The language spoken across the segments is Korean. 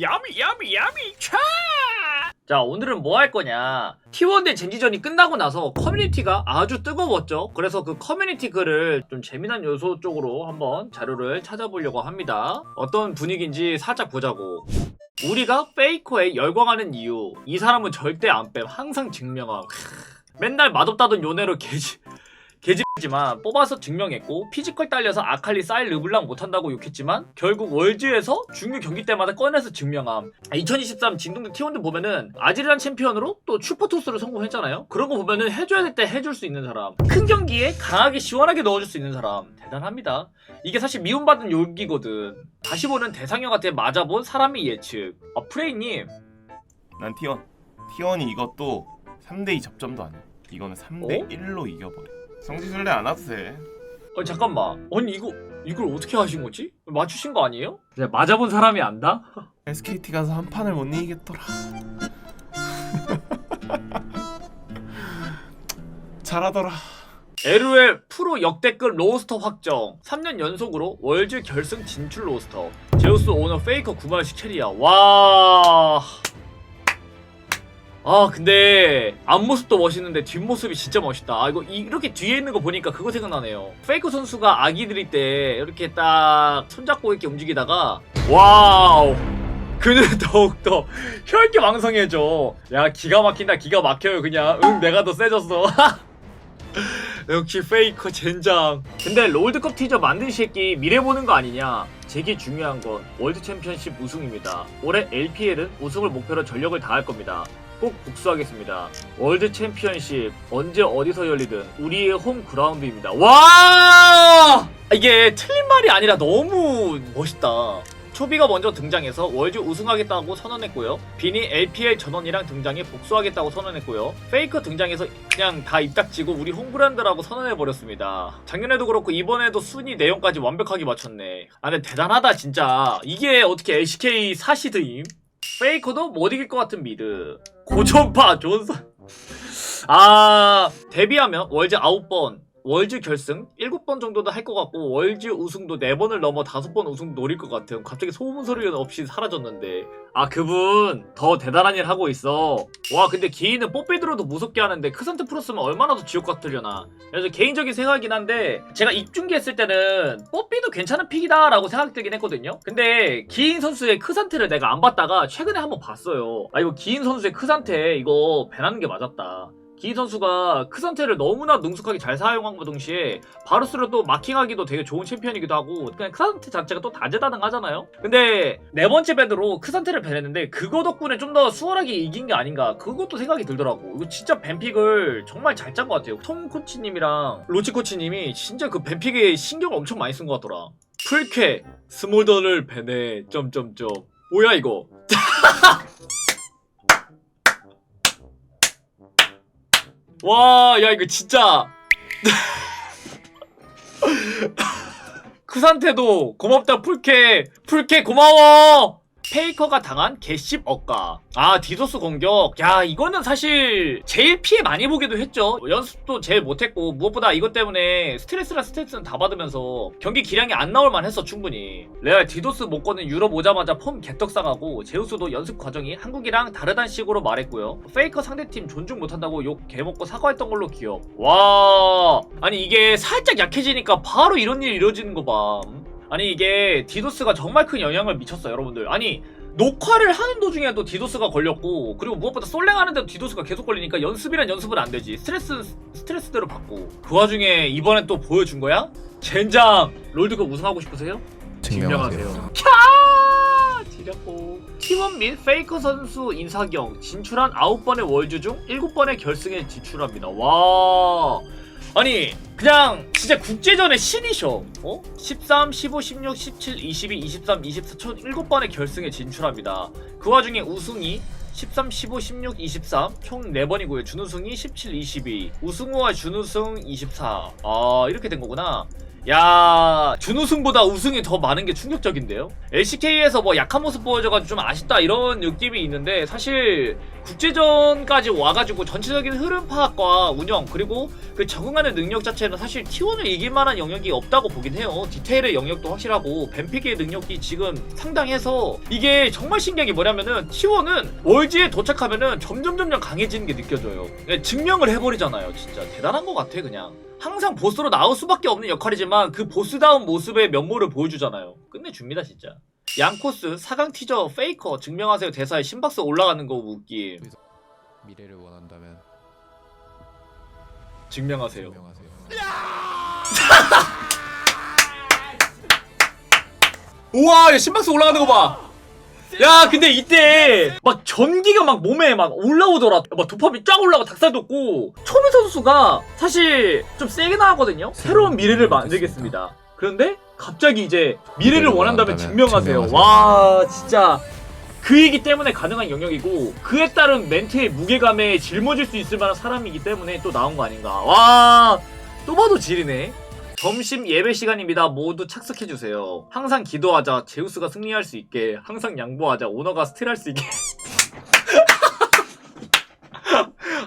야미 야미 야미 차! 자 오늘은 뭐 할 거냐? T1 대 젠지전이 끝나고 나서 커뮤니티가 아주 뜨거웠죠. 그래서 그 커뮤니티 글을 좀 재미난 요소 쪽으로 한번 자료를 찾아보려고 합니다. 어떤 분위기인지 살짝 보자고. 우리가 페이커에 열광하는 이유. 이 사람은 절대 안 뺨 항상 증명함. 크, 맨날 맛없다던 요네로 개지 개집지만 뽑아서 증명했고 피지컬 딸려서 아칼리 사일 르블랑 못한다고 욕했지만 결국 월즈에서 중요 경기 때마다 꺼내서 증명함. 2023 진동대 T1도 보면은 아지르란 챔피언으로 또 슈퍼토스를 성공했잖아요. 그런 거 보면은 해줘야 될 때 해줄 수 있는 사람. 큰 경기에 강하게 시원하게 넣어줄 수 있는 사람. 대단합니다. 이게 사실 미움받은 욕이거든. 다시 보는 대상형한테 맞아본 사람의 예측. 아 프레이님. 난 T1 T1이 이것도 3대2 접점도 아니야. 이거는 3대 어? 1로 이겨버려 성지순례 안 와도 돼. 어 잠깐만. 아니 이거 이걸 어떻게 하신 거지? 맞추신 거 아니에요? 그냥 맞아본 사람이 안다? SKT 가서 한 판을 못 이기겠더라. 잘하더라. LOL 프로 역대급 로스터 확정. 3년 연속으로 월즈 결승 진출 로스터. 제우스 오너 페이커 구마식 캐리야 와... 아 근데 앞모습도 멋있는데 뒷모습이 진짜 멋있다. 아 이거 이렇게 뒤에 있는 거 보니까 그거 생각나네요. 페이커 선수가 아기 들일 때 이렇게 딱 손잡고 이렇게 움직이다가 와우! 그는 더욱더 혈기 왕성해져. 야 기가 막힌다 기가 막혀요 그냥. 응 내가 더 세졌어. 역시 페이커 젠장. 근데 롤드컵 티저 만든 새끼 미래 보는 거 아니냐? 제게 중요한 건 월드 챔피언십 우승입니다. 올해 LPL은 우승을 목표로 전력을 다할 겁니다 꼭 복수하겠습니다 월드 챔피언십 언제 어디서 열리든 우리의 홈 그라운드입니다 와 이게 틀린 말이 아니라 너무 멋있다 초비가 먼저 등장해서 월즈 우승하겠다고 선언했고요. 빈이 LPL 전원이랑 등장해 복수하겠다고 선언했고요. 페이커 등장해서 그냥 다 입닥지고 우리 홈브랜드라고 선언해버렸습니다. 작년에도 그렇고 이번에도 순위 내용까지 완벽하게 맞췄네. 아 근데 대단하다 진짜. 이게 어떻게 LCK 사시드임? 페이커도 못 이길 것 같은 미드. 고전파 존선. 아 데뷔하면 월즈 9번 월즈 결승? 7번 정도도 할것 같고 월즈 우승도 4번을 넘어 5번 우승 노릴 것 같은 갑자기 소문 소리 없이 사라졌는데. 아 그분 더 대단한 일 하고 있어. 와 근데 기인은 뽀삐 들어도 무섭게 하는데 크산트 프로스면 얼마나 더 지옥 같으려나. 그래서 개인적인 생각이긴 한데 제가 입중계했을 때는 뽀삐도 괜찮은 픽이다 라고 생각되긴 했거든요. 근데 기인 선수의 크산테를 내가 안 봤다가 최근에 한번 봤어요. 아 이거 기인 선수의 크산테 이거 배나는 게 맞았다 기인 선수가 크산테를 너무나 능숙하게 잘 사용한과 동시에 바루스를 또 마킹하기도 되게 좋은 챔피언이기도 하고 그냥 크산테 자체가 또 다재다능하잖아요. 근데 네 번째 밴드로 크산테를 밴했는데 그거 덕분에 좀 더 수월하게 이긴 게 아닌가 그것도 생각이 들더라고. 이거 진짜 밴픽을 정말 잘 짠 것 같아요. 톰 코치님이랑 로치 코치님이 진짜 그 밴픽에 신경을 엄청 많이 쓴 것 같더라. 풀캐 스몰더를 밴해 점점점. 뭐야 이거 와, 야, 이거 진짜. 크산테도 고맙다, 풀케. 풀케 고마워! 페이커가 당한 개씹 억가. 아, 디도스 공격. 야, 이거는 사실 제일 피해 많이 보기도 했죠. 연습도 제일 못했고, 무엇보다 이것 때문에 스트레스랑 스트레스는 다 받으면서 경기 기량이 안 나올만 했어, 충분히. 레알 디도스 못 거는 유럽 오자마자 폼 개떡상하고, 제우스도 연습 과정이 한국이랑 다르단 식으로 말했고요. 페이커 상대팀 존중 못한다고 욕 개먹고 사과했던 걸로 기억. 와, 아니 이게 살짝 약해지니까 바로 이런 일이 이루어지는 거 봐. 음? 아니 이게 디도스가 정말 큰 영향을 미쳤어요 여러분들 아니 녹화를 하는 도중에도 디도스가 걸렸고 그리고 무엇보다 솔랭 하는데도 디도스가 계속 걸리니까 연습이란 연습은 안 되지 스트레스 스트레스대로 받고 그 와중에 이번엔 또 보여준 거야? 젠장 롤드컵 우승하고 싶으세요? 증명하세요. 캬! 지렸고 팀원 및 페이커 선수 인사경 진출한 9번의 월주 중 7번의 결승에 진출합니다. 와 아니 그냥 진짜 국제전의 신이셔. 어? 13, 15, 16, 17, 22, 23, 24, 총 7번의 결승에 진출합니다. 그 와중에 우승이 13, 15, 16, 23, 총 4번이고요. 준우승이 17, 22 우승 후와 준우승 24아 이렇게 된 거구나 야 준우승보다 우승이 더 많은 게 충격적인데요? LCK에서 뭐 약한 모습 보여줘가지고 좀 아쉽다 이런 느낌이 있는데 사실 국제전까지 와가지고 전체적인 흐름 파악과 운영 그리고 그 적응하는 능력 자체는 사실 T1을 이길 만한 영역이 없다고 보긴 해요. 디테일의 영역도 확실하고 뱀픽의 능력이 지금 상당해서 이게 정말 신기한 게 뭐냐면은 T1은 월지에 도착하면은 점점 점점 강해지는 게 느껴져요. 그러니까 증명을 해버리잖아요 진짜. 대단한 것 같아 그냥 항상 보스로 나올 수밖에 없는 역할이지만 그 보스다운 모습의 면모를 보여주잖아요. 끝내줍니다 진짜. 양코스, 4강 티저, 페이커, 증명하세요 대사에 심박수 올라가는 거 웃기. 미래를 원한다면 증명하세요. 증명하세요. 우와 야, 심박수 올라가는 거 봐. 야 근데 이때 막 전기가 막 몸에 막 올라오더라. 막 도파민 쫙 올라가 닭살 돋고. 초미 선수가 사실 좀 세게 나왔거든요. 새로운 미래를 만들겠습니다. 그런데 갑자기 이제 미래를 원한다면 증명하세요. 와 진짜 그 얘기 때문에 가능한 영역이고 그에 따른 멘트의 무게감에 짊어질 수 있을 만한 사람이기 때문에 또 나온 거 아닌가. 와 또 봐도 지리네 점심 예배 시간입니다. 모두 착석해 주세요. 항상 기도하자. 제우스가 승리할 수 있게. 항상 양보하자. 오너가 스틸할 수 있게.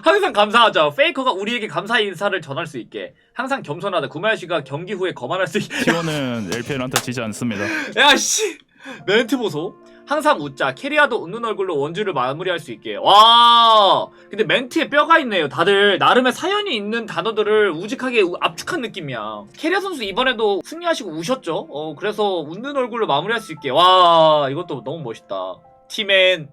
항상 감사하자. 페이커가 우리에게 감사 인사를 전할 수 있게. 항상 겸손하다. 구마야 씨가 경기 후에 거만할 수 있게. T1은 LPL한테 지지 않습니다. 야 씨. 멘트 보소. 항상 웃자. 캐리아도 웃는 얼굴로 원주를 마무리할 수 있게. 와. 근데 멘트에 뼈가 있네요. 다들 나름의 사연이 있는 단어들을 우직하게 우- 압축한 느낌이야. 캐리아 선수 이번에도 승리하시고 우셨죠? 어, 그래서 웃는 얼굴로 마무리할 수 있게. 와, 이것도 너무 멋있다. 티맨.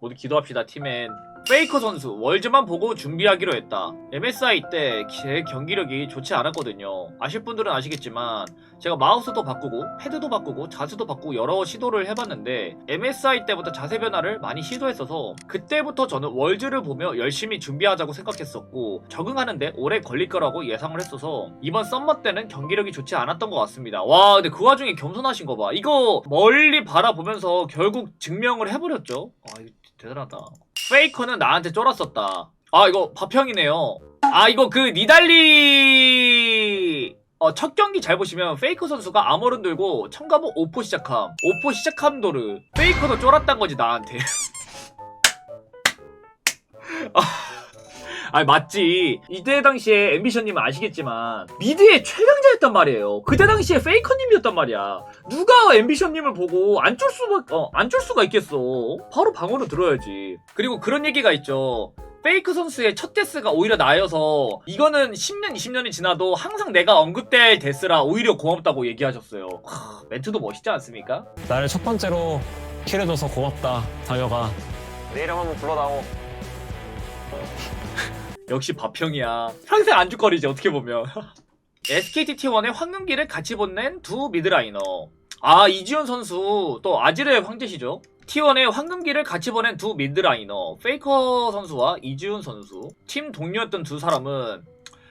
모두 기도합시다, 티맨. 페이커 선수 월즈만 보고 준비하기로 했다. MSI 때 제 경기력이 좋지 않았거든요. 아실 분들은 아시겠지만 제가 마우스도 바꾸고 패드도 바꾸고 자세도 바꾸고 여러 시도를 해봤는데 MSI 때부터 자세 변화를 많이 시도했어서 그때부터 저는 월즈를 보며 열심히 준비하자고 생각했었고 적응하는데 오래 걸릴 거라고 예상을 했어서 이번 썸머 때는 경기력이 좋지 않았던 것 같습니다. 와 근데 그 와중에 겸손하신 거 봐. 이거 멀리 바라보면서 결국 증명을 해버렸죠. 아 이거 대단하다. 페이커는 나한테 쫄았었다. 아 이거 파평이네요. 아 이거 그 니달리 어, 첫 경기 잘 보시면 페이커 선수가 아머른 들고 청가보 오포 시작함 오포 시작함 도르 페이커도 쫄았단 거지 나한테 아, 아니 맞지 이때 당시에 앰비션님은 아시겠지만 미드의 최강자였단 말이에요 그때 당시에 페이커님이었단 말이야 누가 앰비션님을 보고 안 쫄 수가 어, 안 쫄 수가 있겠어 바로 방어로 들어야지 그리고 그런 얘기가 있죠 페이크 선수의 첫 데스가 오히려 나여서 이거는 10년, 20년이 지나도 항상 내가 언급될 데스라 오히려 고맙다고 얘기하셨어요. 크, 멘트도 멋있지 않습니까? 나를 첫 번째로 킬해줘서 고맙다, 다녀가. 내 이름 한번 불러다오. 역시 바평이야. 평생 안주거리지 어떻게 보면. SKT T1의 황금기를 같이 보낸 두 미드라이너. 아 이지훈 선수 또 아지르의 황제시죠. T1의 황금기를 같이 보낸 두 미드라이너 페이커 선수와 이지훈 선수 팀 동료였던 두 사람은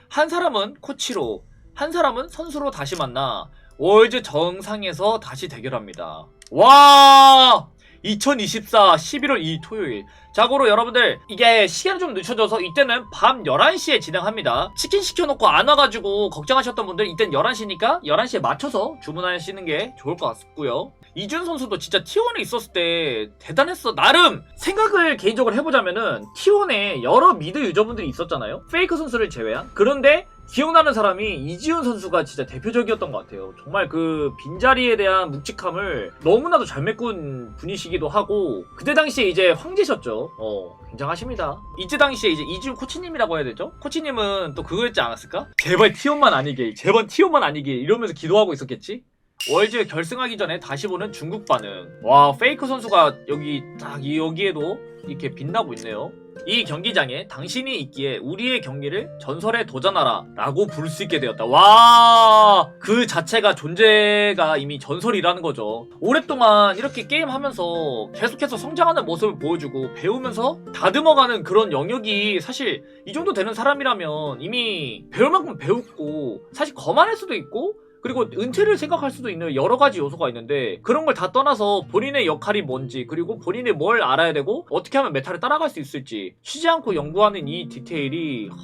한 사람은 코치로 한 사람은 선수로 다시 만나 월드 정상에서 다시 대결합니다. 와! 2024 11월 2일 토요일. 자고로 여러분들 이게 시간이 좀 늦춰져서 이때는 밤 11시에 진행합니다. 치킨 시켜놓고 안 와가지고 걱정하셨던 분들 이땐 11시니까 11시에 맞춰서 주문하시는 게 좋을 것 같고요. 이준 선수도 진짜 T1에 있었을 때 대단했어. 나름 생각을 개인적으로 해보자면은 T1에 여러 미드 유저분들이 있었잖아요. 페이크 선수를 제외한. 그런데 기억나는 사람이 이지훈 선수가 진짜 대표적이었던 것 같아요. 정말 그 빈자리에 대한 묵직함을 너무나도 잘 메꾼 분이시기도 하고 그때 당시에 이제 황제셨죠. 어, 굉장하십니다. 이때 당시에 이제 이지훈 코치님이라고 해야 되죠? 코치님은 또 그거였지 않았을까? 제발 T1만 아니게, 제발 T1만 아니게 이러면서 기도하고 있었겠지? 월즈 결승하기 전에 다시 보는 중국 반응. 와, 페이크 선수가 여기 딱 이- 여기에도 이렇게 빛나고 있네요. 이 경기장에 당신이 있기에 우리의 경기를 전설에 도전하라 라고 부를 수 있게 되었다. 와, 그 자체가 존재가 이미 전설이라는 거죠. 오랫동안 이렇게 게임하면서 계속해서 성장하는 모습을 보여주고 배우면서 다듬어가는 그런 영역이 사실 이 정도 되는 사람이라면 이미 배울 만큼 배웠고 사실 거만할 수도 있고 그리고 은퇴를 생각할 수도 있는 여러 가지 요소가 있는데 그런 걸 다 떠나서 본인의 역할이 뭔지 그리고 본인이 뭘 알아야 되고 어떻게 하면 메타를 따라갈 수 있을지 쉬지 않고 연구하는 이 디테일이 하,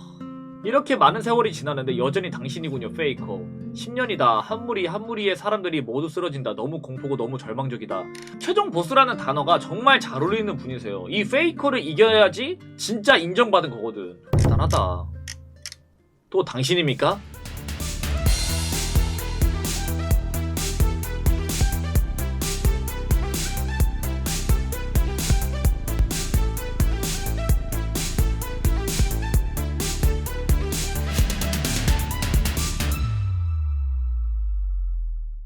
이렇게 많은 세월이 지났는데 여전히 당신이군요 페이커. 10년이다. 한 무리 한 무리의 사람들이 모두 쓰러진다. 너무 공포고 너무 절망적이다. 최종 보스라는 단어가 정말 잘 어울리는 분이세요. 이 페이커를 이겨야지 진짜 인정받은 거거든. 대단하다. 또 당신입니까?